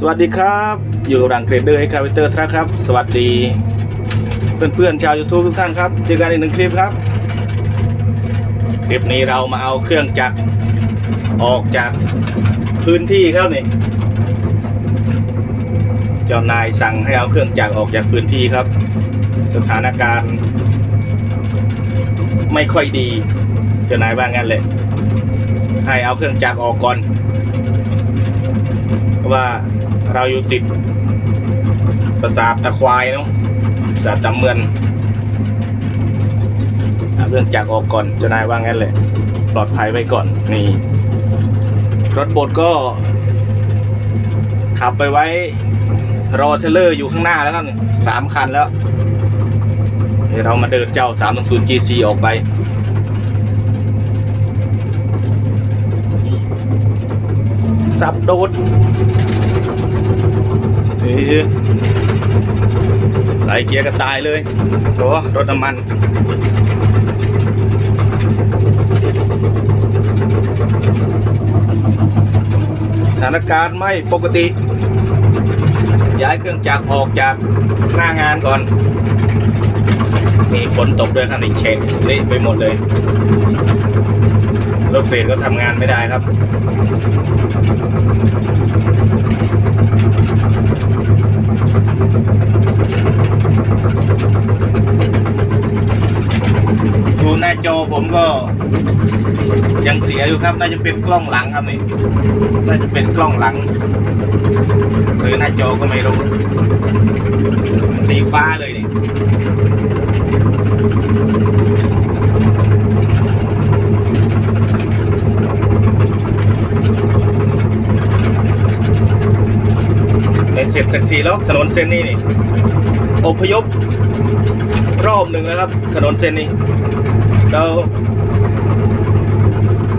สวัสดีครับ อยู่กับรังเทรดเดอร์ให้คาวิเตอร์ทรัคครับ สวัสดี เพื่อนๆชาว YouTube ทุกท่านครับ เจอกันอีกหนึ่งคลิปครับ คลิปนี้เรามาเอาเครื่องจักรออกจากพื้นที่ครับนี่เจ้านายสั่งให้เอาเครื่องจักรออกจากพื้นที่ครับ สถานการณ์ ไม่ค่อยดี เจ้านายว่างั้นเลยให้เอาเครื่องจักรออกก่อน ว่าเราอยู่ติดปราสาทตะควายเนาะปราสาทตะเมือนเรื่องจักออกก่อนเจ้านายว่างั้นเลยปลอดภัยไว้ก่อนนี่รถบดก็ขับไปไว้ รอเทเลอร์อยู่ข้างหน้าแล้วครันสามคันแล้วเดี๋ยวเรามาเดินเจ้า320 GC ออกไป สับโดดนี่ ไหลเกียร์ก็ตายเลยโอ้รถน้ำมันสถานการณ์ไม่ปกติ ย้ายเครื่องจักรออกจากหน้างานก่อน มีฝนตกด้วยครับนี่เชนเละไปหมดเลย รถเฟรนก็ทำงานไม่ได้ครับ ดูหน้า จอผมก็ ยังเสียอยู่ครับ น่าจะเป็นกล้องหลังครับนี่น่าจะเป็นกล้องหลัง หรือหน้าจอก็ไม่รู้ สีฟ้าเลยนี่เสร็จสักทีแล้วถนนเส้นนี้นี่ อพยพรอบหนึ่งแล้วครับ ถนนเส้นนี้เรา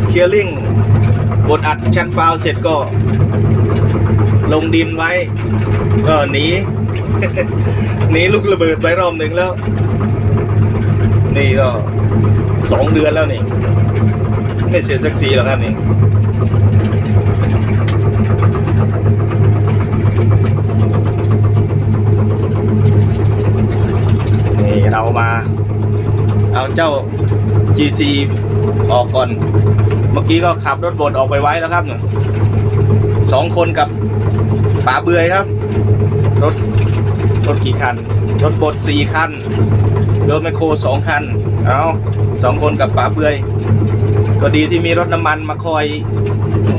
เคลียร์ลิงบดอัดชั้นฟาวเสร็จก็ ลงดินไว้ ก็หนีหนีลูกระเบิดไปรอบหนึ่งแล้ว นี่ก็สองเดือนแล้วนี่ ไม่เสร็จสักทีหรอกครับนี่ นี่เรา มา เอาเจ้า GC ออกก่อน เมื่อกี้ก็ขับรถบดออกไปไว้แล้วครับเนี่ยสองคนกับป๋าเบือยครับ รถรถกี่คัน รถบดสี่คัน รถแมคโครสองคัน เอาสองคนกับป๋าเบือย ก็ดีที่มีรถน้ำมันมาคอย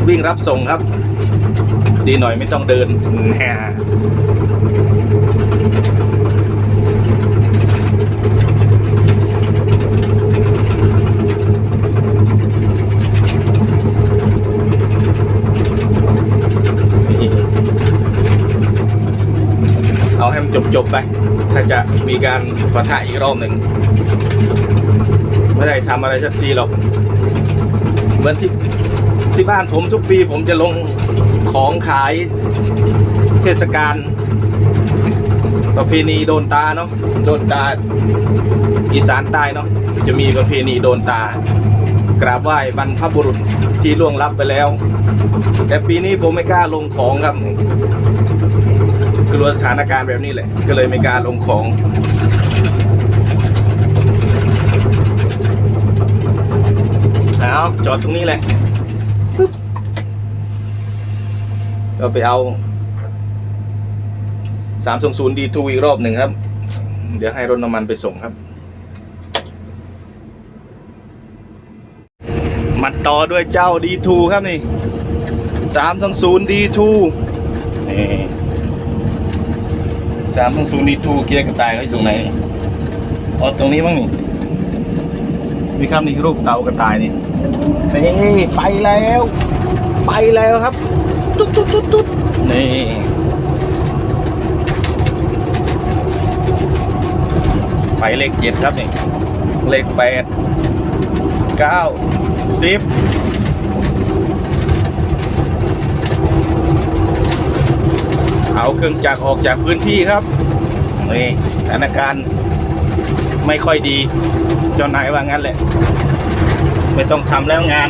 วิ่งรับส่งครับ ดีหน่อยไม่ต้องเดินแหม นี่เอาให้มัน จบๆไป ถ้าจะมีการปะทะอีกรอบหนึ่งไม่ได้ทำอะไรสักทีหรอก เหมือนที่ที่บ้านผมทุกปีผมจะลงของขายเทศกาลประเพณีโดนตาเนาะโดนตาอีสานใต้เนาะจะมีประเพณีโดนตา กราบไหว้บรรพบุรุษที่ล่วงลับไปแล้ว แต่ปีนี้ผมไม่กล้าลงของครับ กลัวสถานการณ์แบบนี้แหละ ก็เลยไม่กล้าลงของเอาจอดตรงนี้แหละก็ไปเอา320 D2 อีกรอบหนึ่งครับ เดี๋ยวให้รถน้ำมันไปส่งครับมาต่อด้วยเจ้า D2 ครับนี่320 D2 นี่ 320 D2 เกียร์กระต่ายเขาอยู่ตรงไหนอ๋อตรงนี้มั้งนี่นี่ครับนี่รูปเต่ากระต่ายนี่นี่ไปแล้ว ไปแล้วครับ ตุ๊ดตุ๊ดตุ๊ดตุ๊ดนี่ไปเลขเจ็ดครับนี่ เลขแปดเก้าสิบ เครื่องจักรออกจากพื้นที่ครับนี่สถานการณ์ไม่ค่อยดี เจ้านายว่างั้นแหละ ไม่ต้องทำแล้วงาน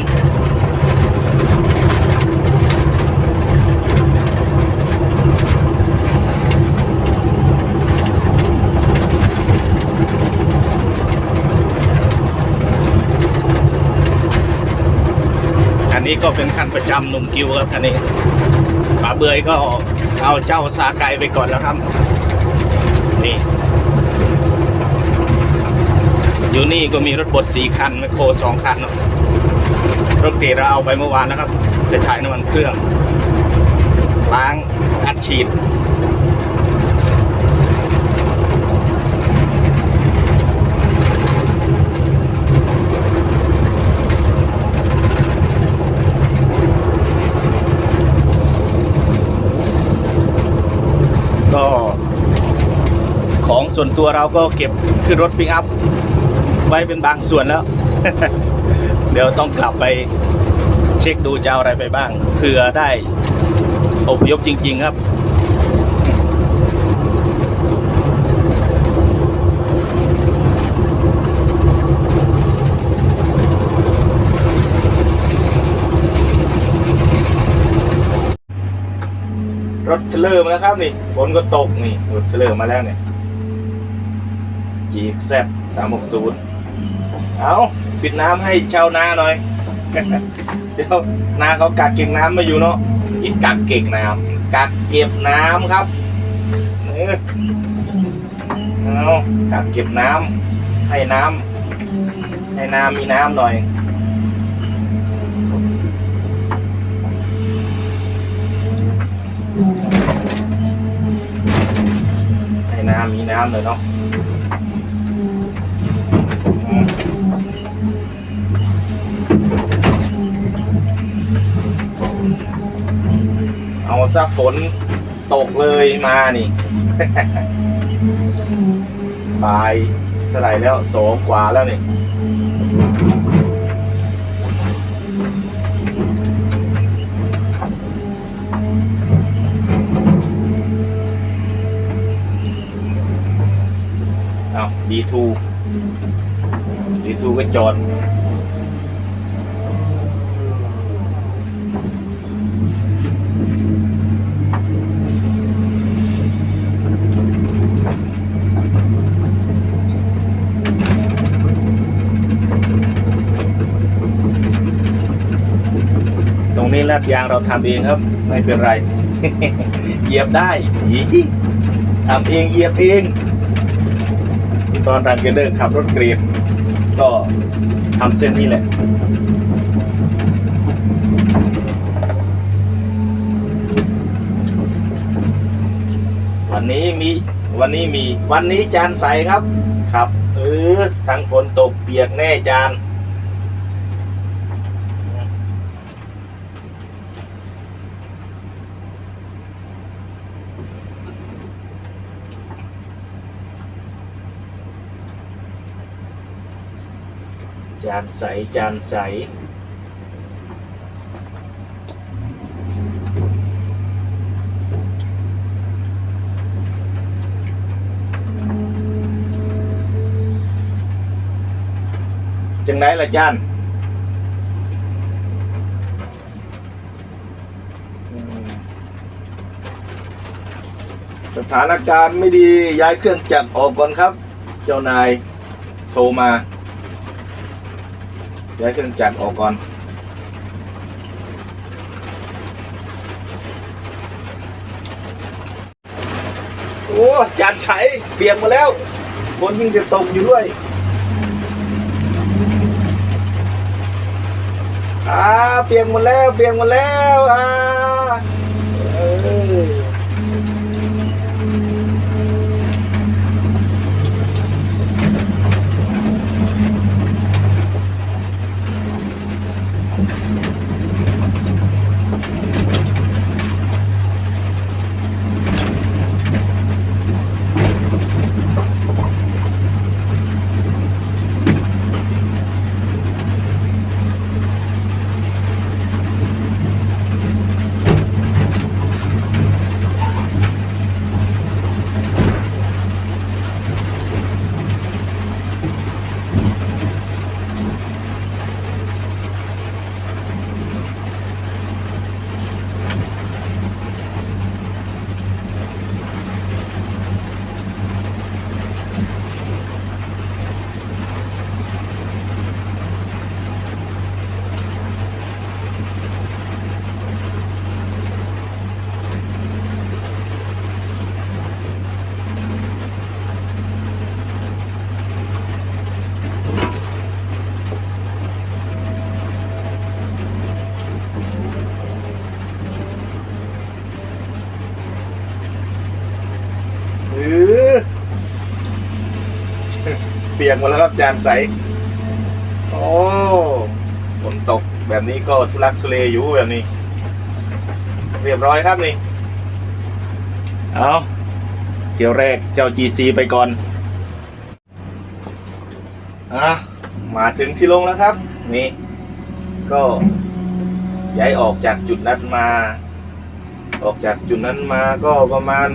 ก็เป็นคันประจำหนุ่มกิวครับคันนี้ป๋าเบยก็เอาเจ้าสาไก่ไปก่อนแล้วครับ นี่ อยู่นี่ก็มีรถบดสี่คันแมคโครสองคันเนอะรถเกเราเอาไปเมื่อวานนะครับไปถ่ายน้ำมันเครื่องล้างอัดฉีด ก็ของ ส่วนตัวเราก็เก็บขึ้นรถปิกอัพไว้เป็นบางส่วนแล้ว เดี๋ยวต้องกลับไปเช็คดูจะเอาอะไรไปบ้างเผื่อได้อพยพจริง ๆ ครับ รถเทรลเลอร์มาแล้วครับนี่ ฝนก็ตกนี่ รถเทรลเลอร์มาแล้วเนี่ย GXZ 360เอาปิดน้ำให้ชาวนาหน่อย เดี๋ยวนาเขากักเก็บน้ำมาอยู่เนาะอีกกักเก็บน้ำกักเก็บน้ำครับเออเอากักเก็บน้ำให้น้ำให้น้ำมีน้ำหน่อยให้น้ำมีน้ำเลยเนาะอืมเอา ซะฝนตกเลยมานี่บ่ายเท่าไหร่แล้วสองกว่าแล้วนี่เอาดีทูดีทูก็จอด ลาดยางเราทำเองครับ ไม่เป็นไร เหยียบได้ทำเองเหยียบเอง ตอนรันเกเดอร์ขับรถเกรียนก็ทำเส้นนี้แหละวันนี้มีวันนี้มีวันนี้จานใสครับ ครับเออทั้งฝนตกเปียกแน่จาน จานใส จานใส จังไหนล่ะจานสถานการณ์ไม่ดีย้ายเครื่องจักรออกก่อนครับ เจ้านายโทรมา ย้ายเครื่องจักรออกก่อนโอ้จานใสเปียกหมาแล้วฝนยิ่งจะตกอยู่ด้วยอ่าเปียกหมดแล้วเปียกหมดแล้วอ่า ยกหมดแล้วครับจานใส โอ้ฝนตกแบบนี้ก็ทุลักทุเลอยู่แบบนี้ เรียบร้อยครับนี่ เอาเที่ยวแรกเจ้า GC ไปก่อนอะมาถึงที่ลงแล้วครับ นี่ ก็ย้ายออกจากจุดนั้นมา ออกจากจุดนั้นมาก็ประมาณ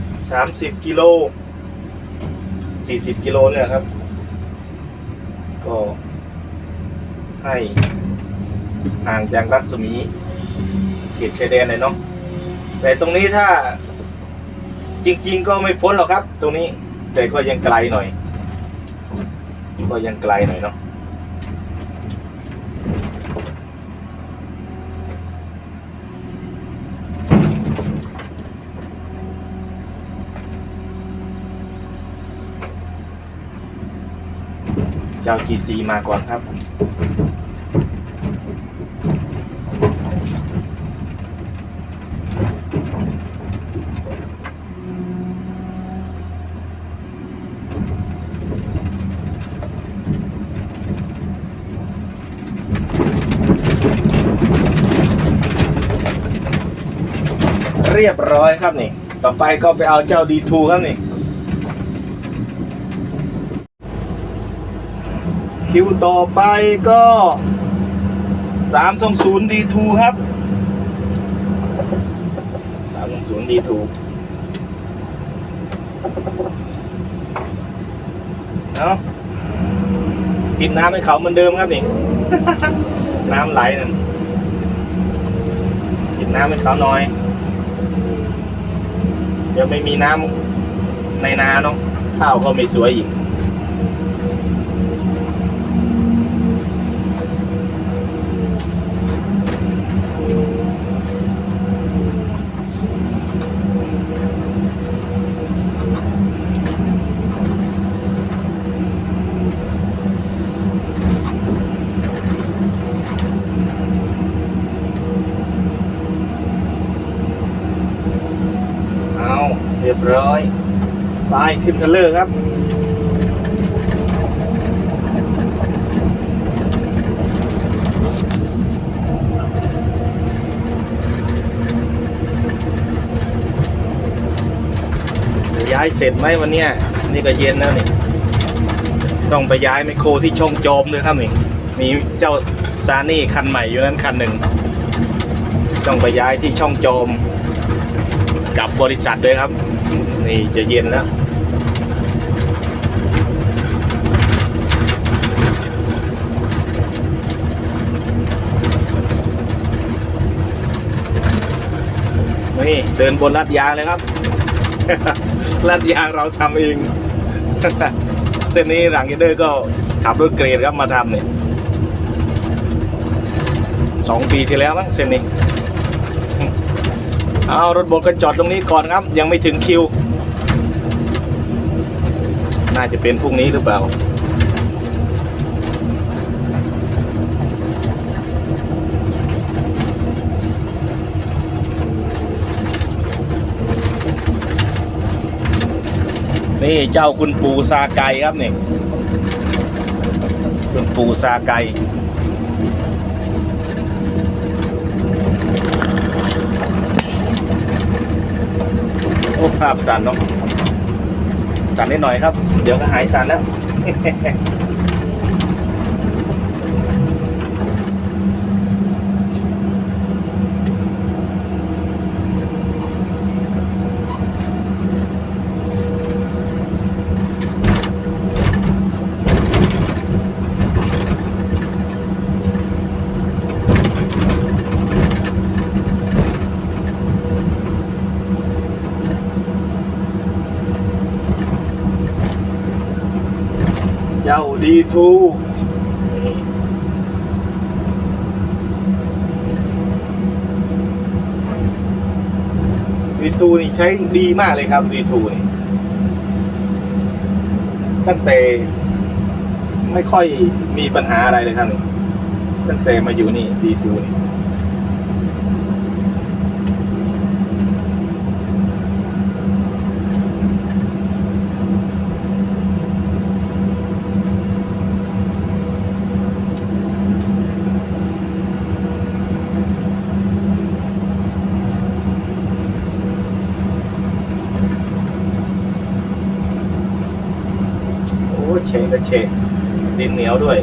30 กิโลี่สิบกิโลเนี่ยครับ ก็ให้ห่างจากรัศมีเขตชายแดนเลยเนาะแต่ตรงนี้ถ้าจริง ๆ ก็ไม่พ้นหรอกครับ ตรงนี้แต่ก็ยังไกลหน่อย ก็ยังไกลหน่อยเนาะ จ้า GC มาก่อนครับ เรียบร้อยครับนี่ ต่อไปก็ไปเอาเจ้า D2 ครับนี่ คิวต่อไปก็สามสองศูนย์ดีทูครับสามสองศูนย์ดีทูเอากินน้ำให้เขาเหมือนเดิมครับนี่ น้ำไหลนั่นกินน้ำให้เขาหน่อย เดี๋ยวไม่มีน้ำในนาเนาะข้าวก็ไม่สวยอีก เอาเรียบร้อย ไปขึ้นเทเลอร์ครับย้ายเสร็จไหมวันเนี้ยนี่ก็เย็นแล้วนี่ต้องไปย้ายไมโครที่ช่องโจมด้วยครับนี่มีเจ้าซานี่คันใหม่อยู่นั้นคันหนึ่งต้องไปย้ายที่ช่องโจมกับบริษัทด้วยครับ นี่จะเย็นแล้ว นี่ เดินบนลาดยางเลยครับ ลาดยางเราทำเอง เส้นนี้หลังเดอร์ก็ขับรถเกรดครับมาทำเนี่ยสองปีที่แล้วมั้งเส้นนี้ เอารถบดก็จอดตรงนี้ก่อนครับ ยังไม่ถึงคิว น่าจะเป็นพรุ่งนี้หรือเปล่า นี่เจ้าคุณปูซาไกครับนี่คุณปูซาไกโอ้ภาพสั่นเนาะสั่นนิดหน่อยครับ เดี๋ยวก็หายสั่นแล้ว เจ้าดีทูนี่ใช้ดีมากเลยครับดีทูนี่ตั้งแต่ไม่ค่อยมีปัญหาอะไรเลยครับตั้งแต่มาอยู่นี่ดีทูนี่ เชะกระเชะดินเหนียวด้วย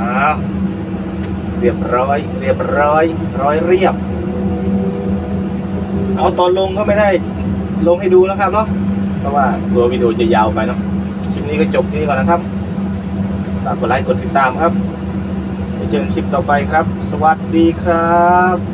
อ้าเรียบร้อย เรียบร้อย ร้อยเรียบ เอาตอนลงก็ไม่ได้ลงให้ดูนะครับเนาะเพราะว่าตัววิดีโอจะยาวไปเนาะคลิปนี้ก็จบที่นี่ก่อนนะครับฝากกดไลค์กดติดตามครับไปเจอกันคลิปต่อไปครับ สวัสดีครับ